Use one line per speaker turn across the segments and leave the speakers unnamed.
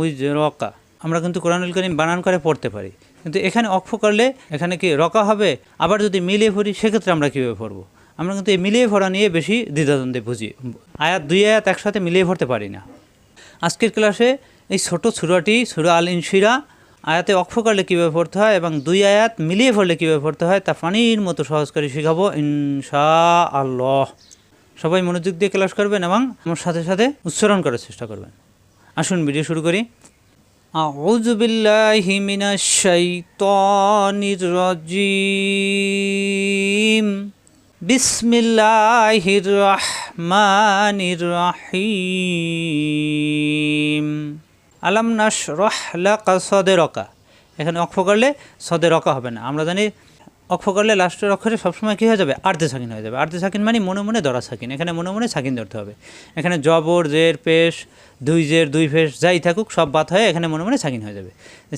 উজরকা আমরা কিন্তু কোরআনুল করিম বানান করে পড়তে পারি। কিন্তু এখানে অক্ষ করলে এখানে কি রকা হবে? আবার যদি মিলিয়ে পড়ি, সেক্ষেত্রে আমরা কীভাবে পড়ব? আমরা কিন্তু এই মিলিয়ে পড়া নিয়ে বেশি দ্বিধাদ্বন্দ্বে বুঝি আয়াত, দুই আয়াত একসাথে মিলিয়ে পড়তে পারি না। আজকের ক্লাসে এই ছোট সুরাটি, সুরা আল ইনশিরা আয়াতে অক্ষ করলে কীভাবে পড়তে হয় এবং দুই আয়াত মিলিয়ে পড়লে কীভাবে পড়তে হয় তা পানির মতো সহজ করে শেখাবো ইনশা আল্লাহ সবাই মনোযোগ দিয়ে ক্লাস করবেন এবং আমার সাথে সাথে উচ্চারণ করার চেষ্টা করবেন আসুন ভিডিও শুরু করি أعوذ بالله من الشيطان الرجيم بسم الله الرحمن الرحيم আলাম নাশরাহ লাকা সদরকা এখানে অক্ষ করলে সদরকা হবে না আমরা জানি অক্ষ করলে লাস্টের অক্ষরে সবসময় কী হয়ে যাবে? আর্ধে সাকিন হয়ে যাবে। আর্ধে সাকিন মানে মনে মনে দরা সাকিন এখানে মনে মনে সাকিন ধরতে হবে। এখানে জবর, জের, পেশ, দুই জের, দুই ফেস যাই থাকুক, সব বাত হয়ে এখানে মনে মনে সাকিন হয়ে যাবে।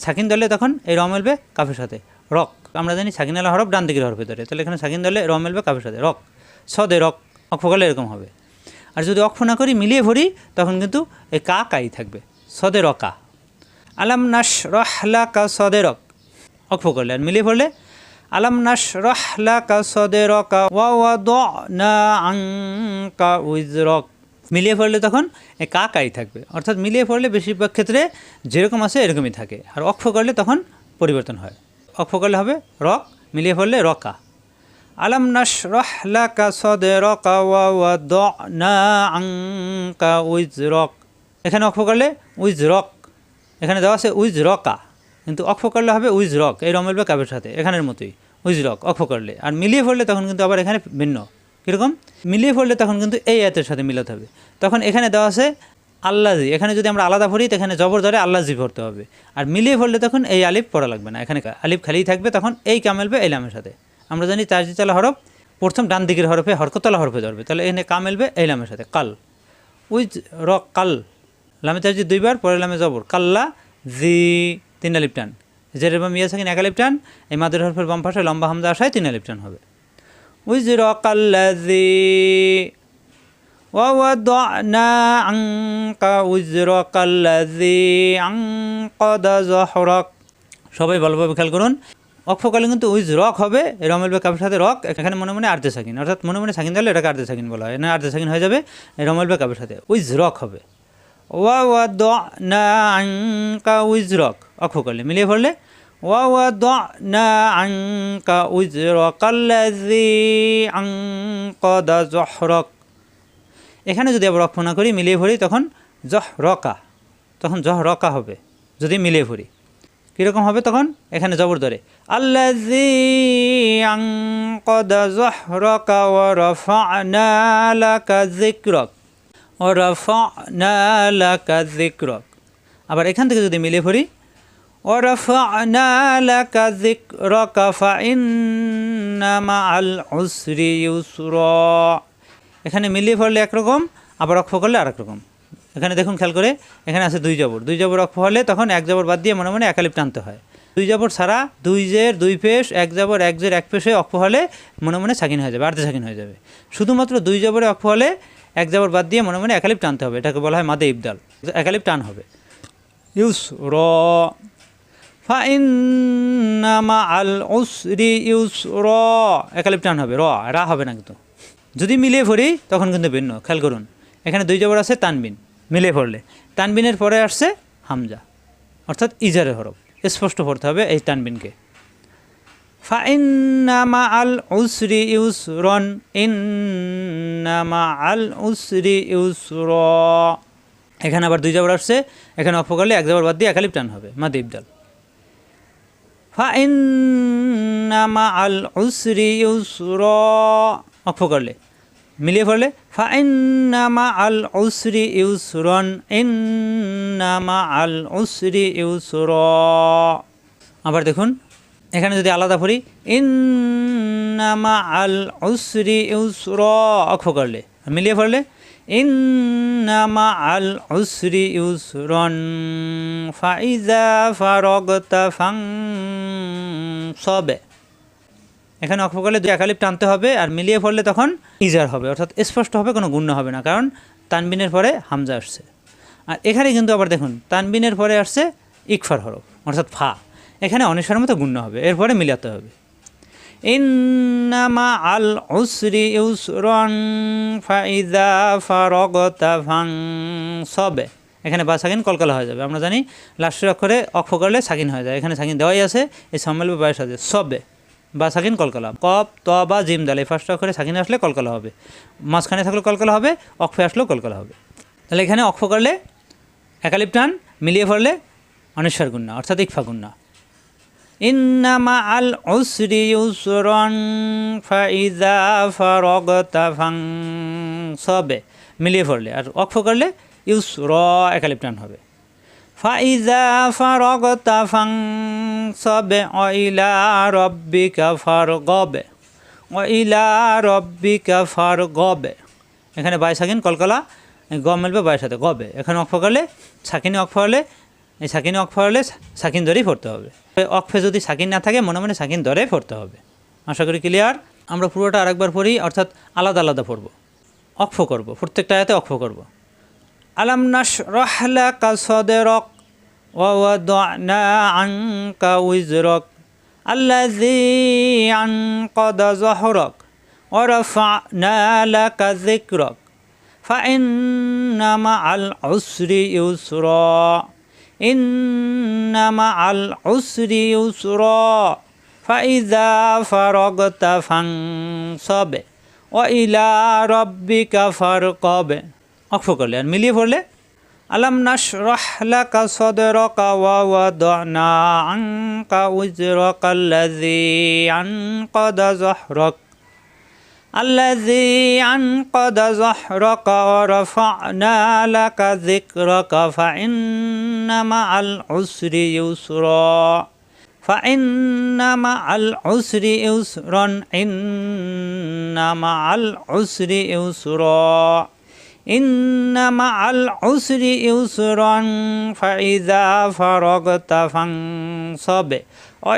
সাকিন ধরলে তখন এই র মেলবে কাফের সাথে। রক, আমরা জানি সাকিন আলা হরফ ডান দিকের হরফে ধরে তাহলে এখানে সাকিন ধরলে র মেলবে কাফের সাথে। রক, সদে রক, অক্ষ করলে এরকম হবে। আর যদি অক্ষ না করি, মিলিয়ে ভরি, তখন কিন্তু এই কা কাই থাকবে। সদে রকা আলাম নাস রহলা কা সদে রক। অক্ষ করলে, আর মিলিয়ে পড়লে আলাম নাস রহলা কা সদে রকা ওয়া ওয়া দ না আংকা উইজরক মিলিয়ে পড়লে তখন এ কা কাই থাকবে? অর্থাৎ মিলিয়ে পড়লে বেশিরভাগ ক্ষেত্রে যেরকম আছে এরকমই থাকে। আর অক্ষ করলে তখন পরিবর্তন হয়। অক্ষ করলে হবে রক মিলিয়ে পড়লে রকা আলাম নাস রহলা কা সদে রকা ওয়া ওয়া দ না আংকা উইজরক এখানে অক্ষ করলে উইজ রক এখানে দেওয়া আছে উইজ রকা কিন্তু অক্ষ করলে হবে উইজ রক এই রমেল বা কাবের সাথে। এখানের মতোই। উইজ রক অক্ষ করলে। আর মিলিয়ে পড়লে তখন কিন্তু আবার এখানে ভিন্ন। কীরকম? মিলিয়ে পড়লে তখন কিন্তু এই আয়াতের সাথে মিলাতে হবে। তখন এখানে দেওয়া আছে আল্লাজি এখানে যদি আমরা আলাদা পড়ি এখানে জবর ধরে আল্লাজি পড়তে হবে। আর মিলিয়ে পড়লে তখন এই আলিফ পড়া লাগবে না। এখানে আলিফ খালিই থাকবে, তখন এই কামেলবে এই লামের সাথে। আমরা জানি তাজিতলা হরফ, প্রথম ডান দিকের হরফে হরকতলা হরফে ধরবে। তাহলে এখানে কামেলবে এই লামের সাথে, কাল। উইজ রক কাল। লামে তাজি দুইবার পরে লামে জবর। কাল্লা, জি, তিন আলিপ টান। জেরের বা মিয়া সাকিন এক আলিপ টান এই মাদের হরফের বাম পাশে লম্বা হামদা আসায় তিন আলিপ টান হবে উইজ রকাল্লা জি ووضعنا عنك وزرك الذي أنقض ظهرك সবাই ভালোভাবে খেয়াল করুন অক্ষকালে কিন্তু উইজ রক হবে এই রমেল বে কাপের সাথে রক এখানে মনে মনে আর্ধে সাকিন অর্থাৎ মনে মনে সাকিন দিলে এটাকে আর্ধে সাকিন বলা হয় না আর্ধে সাকিন হয়ে যাবে এই রমেল বে কাপের সাথে উইজ রক হবে ওয়া ওয়া দ না আঙ্কা উইজ রক অক্ষকালে মিলিয়ে পড়লে ওয়া ওয়া দ না আঙ্কা উইজ রক আল্লাজি আঙ্কদা জহরক এখানে যদি আবার অক্ষ না করি, মিলিয়ে ভরি, তখন জহ রকা তখন জহ রকা হবে, যদি মিলিয়ে ভরি। কীরকম হবে তখন? এখানে জবর ধরে। আল্লাজি আংকদা জহ রকা ও রফানালাকা জিক্রক জিক্রক আবার এখান থেকে যদি মিলে ভরি আল এখানে মিলিয়ে পড়লে একরকম আবার অক্ষ করলে আরেক রকম। এখানে দেখুন খেয়াল করে, এখানে আছে দুই জবর। দুই জবর অক্ষ হলে তখন এক জবর বাদ দিয়ে মনে মনে একালিপ টানতে হয়। দুই জবর ছাড়া দুই জের, দুই পেশ, এক জবর, এক জের, এক পেশে অক্ষ হলে মনে মনে সাকিন হয়ে যাবে, আর্ধে সাকিন হয়ে যাবে। শুধুমাত্র দুই জবরে অক্ষ হলে এক জবর বাদ দিয়ে মনে মনে একালিপ টানতে হবে। এটাকে বলা হয় মাদে ইবদাল। একালিপ টান হবে। ইউস র ফাইন্নামা আল উসরি ইউস র একালিপ টান হবে, র, রা হবে না কিন্তু। যদি মিলিয়ে পড়ি, তখন কিন্তু ভিন্ন। খেয়াল করুন, এখানে দুই জবর আছে, তানবিন। মিলিয়ে পড়লে। তানবিনের পরে আসছে হামজা। অর্থাৎ ইজারে হরফ। স্পষ্ট পড়তে হবে এই তানবিনকে। ফাইন্নামা আল উসরি ইউস রন ইন্নামা আল উসরি ইউস র এখানে আবার দুই জবর আসছে, এখানে অফ করলে এক জবর বাদ দিয়ে একালিপ টান হবে মা দেবদাল ফাইন্নামা আল উসরি ইউস র অক্ষ করলে, মিলিয়ে পড়লে ফাইন্নামা আল উসরি ইউসরন ইন্নামা আল উসরি ইউসর। আবার দেখুন এখানে যদি আলাদা পড়ি ইন্নামা আল উসরি ইউসর অক্ষ করলে, মিলিয়ে পড়লে ইন্নামা আল উসরি ইউসরন ফাইজা ফারগতা ফাং সবে এখানে অক্ষকালে দুই একালিপ টানতে হবে, আর মিলিয়ে পড়লে তখন ইজার হবে, অর্থাৎ স্পষ্ট হবে, কোনো গুণ্য হবে না, কারণ তানবিনের পরে হামজা আসছে। আর এখানে কিন্তু আবার দেখুন, তানবিনের পরে আসছে ইকফার হরফ, অর্থাৎ ফা। এখানে অনিসার মতো গুণ্য হবে, এরপরে মিলাতে হবে। ইন্নামা আল উসরি ইউসরন ফাইদা ফারগতা ফাং সবে এখানে বা সাকিন কলকলা হয়ে যাবে। আমরা জানি লাস্টের অক্ষরে অক্ষ করলে সাকিন হয়ে যায়। এখানে সাকিন দেওয়াই আছে, এই সম্মেলবে বয়স আছে সবে বা সাকিন কলকলা কপ, ত বা জিম দাল এই ফার্স্ট অক্ষরে সাকিন আসলে কলকলা হবে। মাঝখানে থাকলে কলকলা হবে, অক্ষে আসলেও কলকালা হবে। তাহলে এখানে অক্ষ করলে একালিপ টান মিলিয়ে পড়লে অনেশ্বর গুন্না অর্থাৎ ইকফা গুন্না ইন্নামা আল মিলিয়ে পড়লে, আর অক্ষ করলে ইউস র একালিপ টান হবে। ফাইজা ফারগতা ফাং সবে অইলা রব্বিকা ফার গবে অইলা রব্বিকা ফার গবে এখানে বাই সাকিন, কলকলা গ মেলবে বায়ের সাথে গবে। এখানে অক্ষ করলে, সাকিনে অক্ষ হলে এই সাকিনে অক্ষ হলে সাকিন ধরেই পড়তে হবে অক্ষে যদি সাকিন না থাকে মনে মনে সাকিন ধরেই পড়তে হবে আশা করি ক্লিয়ার আমরা পুরোটা আরেকবার পড়ি অর্থাৎ আলাদা আলাদা পড়ব অক্ষ করব প্রত্যেকটা আয়াতে অক্ষ করব আলাম নাশ রহলা কা সদেরক ওয়াদানা আনকা উইজরক الذي أنقض ظهرك ورفعنا لك ذكرك فإن مع العسر يسرا ইন্নামা আল উসরি উসর, ফাইজা ফারগত ফাংসবে ও ইলা রব্বিকা ফার কবে অক্ষ করলে আর মিলিয়ে পড়লে, আলম নাশরাহলাকা সদরকা ওয়া ওয়াদনা আনকা উজরাকাল্লাযী আনকাদা যহরাকা। الذي أنقض ظهرك ورفعنا لك ذكرك فإن مع العسر يسرا. فإن مع العسر يسرا إن مع العسر يسرا. إن مع العسر يسرا فإذا فرغت فانصب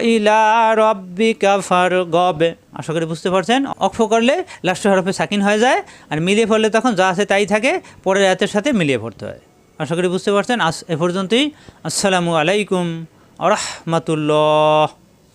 ইলা রব্বিকা ফারগব আশা করি বুঝতে পারছেন অক্ষ করলে লাস্ট হরফে সাকিন হয়ে যায় আর মিলিয়ে পড়লে তখন যা আছে তাই থাকে পরের আয়াতের সাথে মিলিয়ে পড়তে হয় আশা করি বুঝতে পারছেন আস এ পর্যন্তই আসসালামু আলাইকুম আ রহমতুল্লাহ